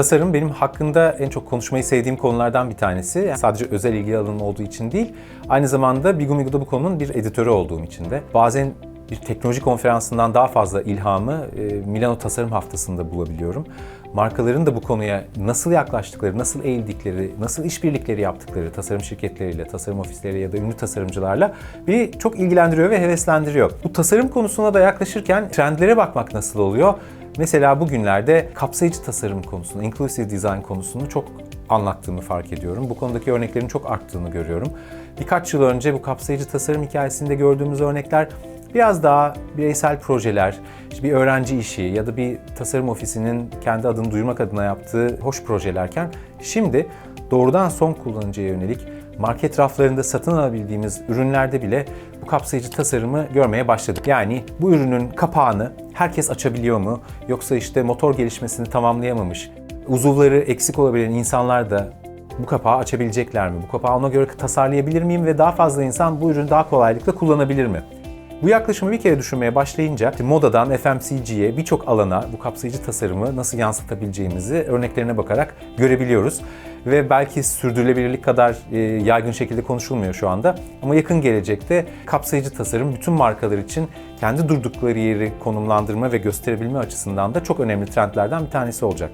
Tasarım benim hakkında en çok konuşmayı sevdiğim konulardan bir tanesi. Yani sadece özel ilgi alanım olduğu için değil, aynı zamanda Bigumigo'da bu konunun bir editörü olduğum için de. Bazen bir teknoloji konferansından daha fazla ilhamı e, Milano Tasarım Haftası'nda bulabiliyorum. Markaların da bu konuya nasıl yaklaştıkları, nasıl eğildikleri, nasıl işbirlikleri yaptıkları tasarım şirketleriyle, tasarım ofisleri ya da ünlü tasarımcılarla beni çok ilgilendiriyor ve heveslendiriyor. Bu tasarım konusuna da yaklaşırken trendlere bakmak nasıl oluyor? Mesela bugünlerde kapsayıcı tasarım konusunu, inclusive design konusunu çok anlattığımı fark ediyorum. Bu konudaki örneklerin çok arttığını görüyorum. Birkaç yıl önce bu kapsayıcı tasarım hikayesinde gördüğümüz örnekler biraz daha bireysel projeler, işte bir öğrenci işi ya da bir tasarım ofisinin kendi adını duyurmak adına yaptığı hoş projelerken şimdi doğrudan son kullanıcıya yönelik market raflarında satın alabildiğimiz ürünlerde bile bu kapsayıcı tasarımı görmeye başladık. Yani bu ürünün kapağını herkes açabiliyor mu? Yoksa işte motor gelişmesini tamamlayamamış, uzuvları eksik olabilen insanlar da bu kapağı açabilecekler mi? Bu kapağı ona göre tasarlayabilir miyim ve daha fazla insan bu ürünü daha kolaylıkla kullanabilir mi? Bu yaklaşımı bir kere düşünmeye başlayınca işte modadan FMCG'ye birçok alana bu kapsayıcı tasarımı nasıl yansıtabileceğimizi örneklerine bakarak görebiliyoruz. Ve belki sürdürülebilirlik kadar e, yaygın şekilde konuşulmuyor şu anda. Ama yakın gelecekte kapsayıcı tasarım bütün markalar için kendi durdukları yeri konumlandırma ve gösterebilme açısından da çok önemli trendlerden bir tanesi olacak.